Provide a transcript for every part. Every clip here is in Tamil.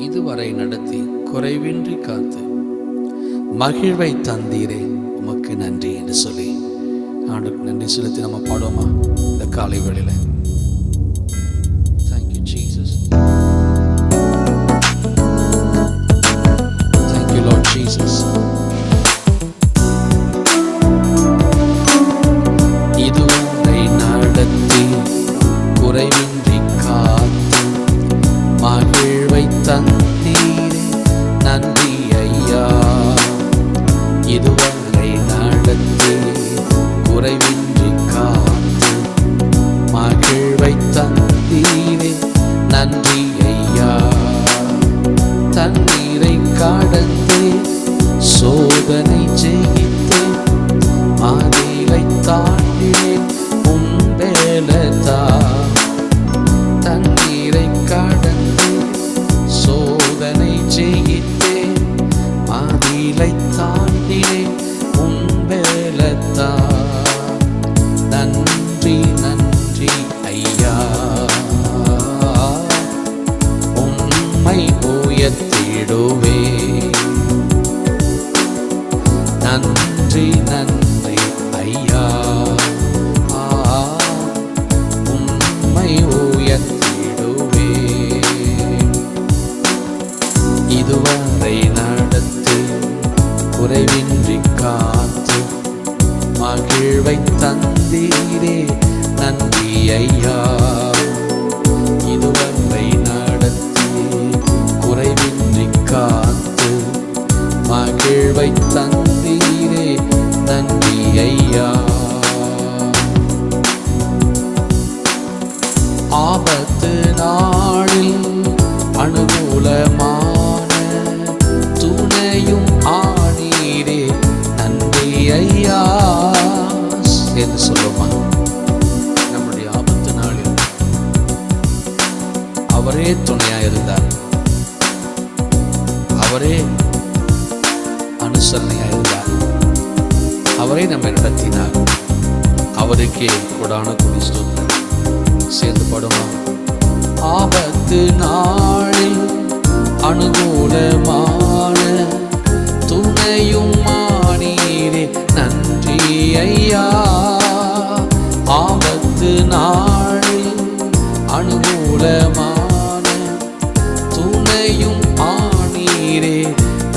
இதுவரை நடத்தி குறைவின்றி காத்து. மகிழ்வை தந்தீரே. உமக்கு நன்றி என்று சொல்லி. ஆண்டுக்கு நன்றி செலுத்தி நம்ம பாடுவோமா? இந்த காலை வேளையில். இதுவரை நடத்தி குறைவின்றி ஐயா. இதுவரை நடத்தி குறைவின்றி காத்து மகிழ்வை தந்தீரே. நன்றி ஐயா. ஆபத்து நாளில் அனுகூலமான துணையும் ஆனீரே. நன்றி ஐயா. என்று சொல்லுமா அவரே துணையா இருந்தார் அவரே அனுசரணையா இருந்தார் அவரே நம்மை நடத்தினார். அவருக்கே கொடான குடி ஸ்தோத்திரம் சேர்ந்து படுமா ஆபத்து நாளில் அணுகும்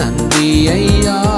நன்றி ஐயா.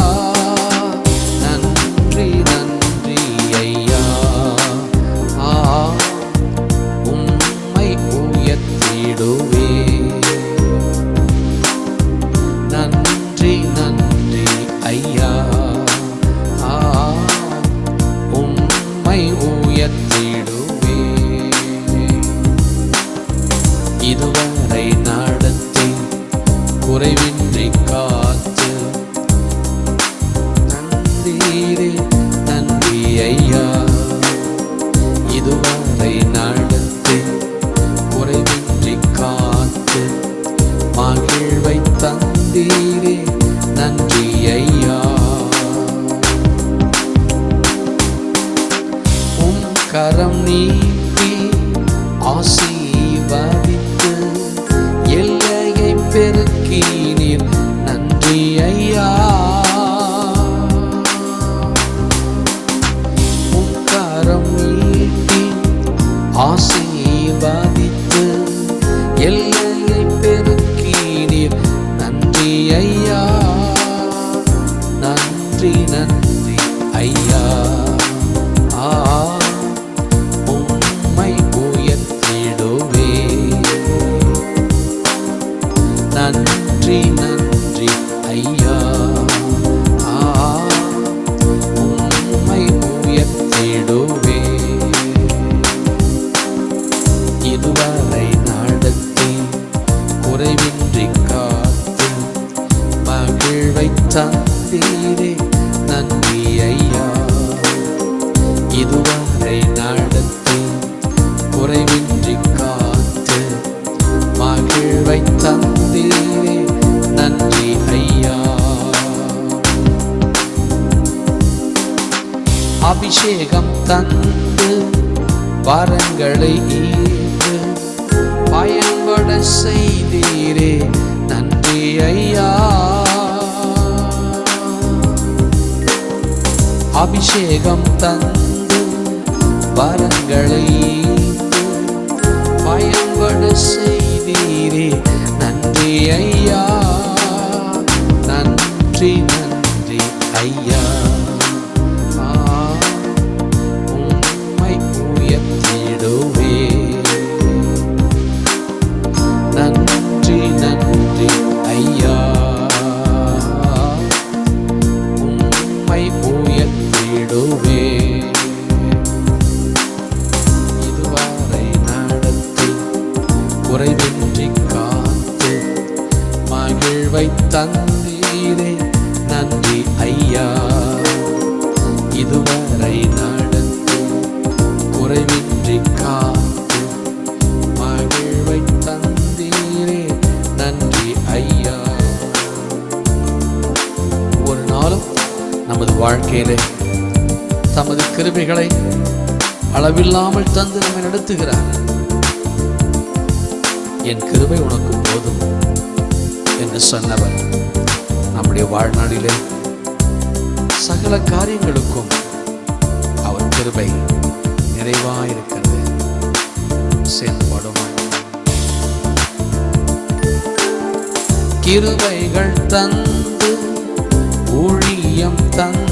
கரம் நீட்டி ஆசீர்வதித்து எல்லையை பெருக்கினீர். நன்றி ஐயா. உன் கரம் நீட்டி ஆசி அபிஷேகம் தந்து வரங்களை ஈர்த்து பயன்பட செய்தீரே. நன்றி ஐயா. அபிஷேகம் தந்து வரங்களை பயன்பட செய்தீரே. நன்றி ஐயா. நன்றி நன்றி ஐயா. கிருபைகளை அளவில்லாமல் தந்து நம்மை நடத்துகிறார். என் கிருபை உனக்கு போதும் என்று சொன்னவர். நம்முடைய வாழ்நாளிலே சகல காரியங்களுக்கும் அவர் கிருபை நிறைவாயிருக்கிறது. சேர்ந்து கிருபைகள் தந்து ஊழியம் தந்து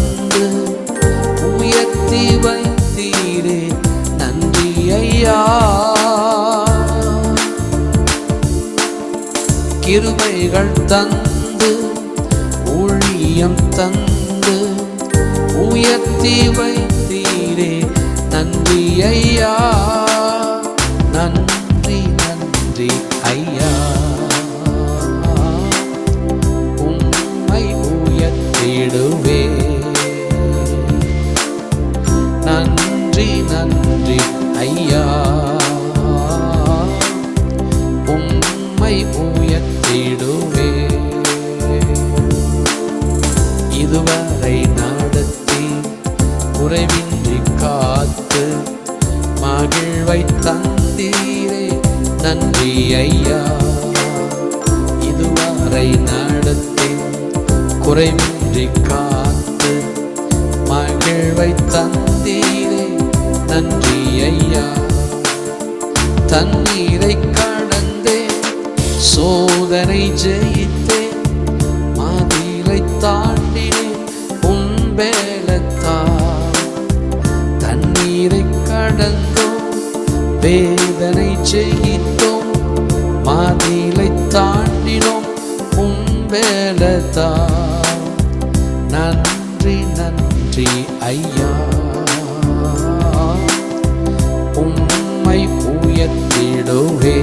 உயர்த்தி வைத்தீரே. நன்றி ஐயா. கிருபைகள் தந்து ஊழியம் தந்து உயர்த்தி வைத்தீரே. நன்றி ஐயா. நன்றி நன்றி ஐயா. உம்மை உயர்த்திடுவே குறைவின்றி காத்து மகிழ்வை தந்தீரே. நன்றி ஐயா. தண்ணீரை கடந்தே சோதனை ஜெயித்தே. மாதிரை தாண்டினே உன்பேலத்தா தண்ணீரை கடந்தோம் வேதனை ஜெயித்தோம் மாதிலை தாண்டினோம் உன்பேலத்தா நன்றி நன்றி ஐயா. உம்மை உயர்த்திடுவே.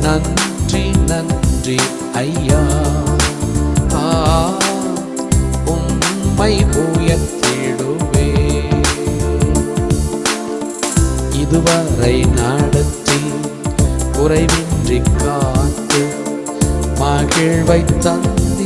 நன்றி நன்றி ஐயா. ஆ, உம்மை உயர்த்திடுவே. இதுவரை நடத்தி குறைவின்றி காத்து மகிழ்வை தந்தி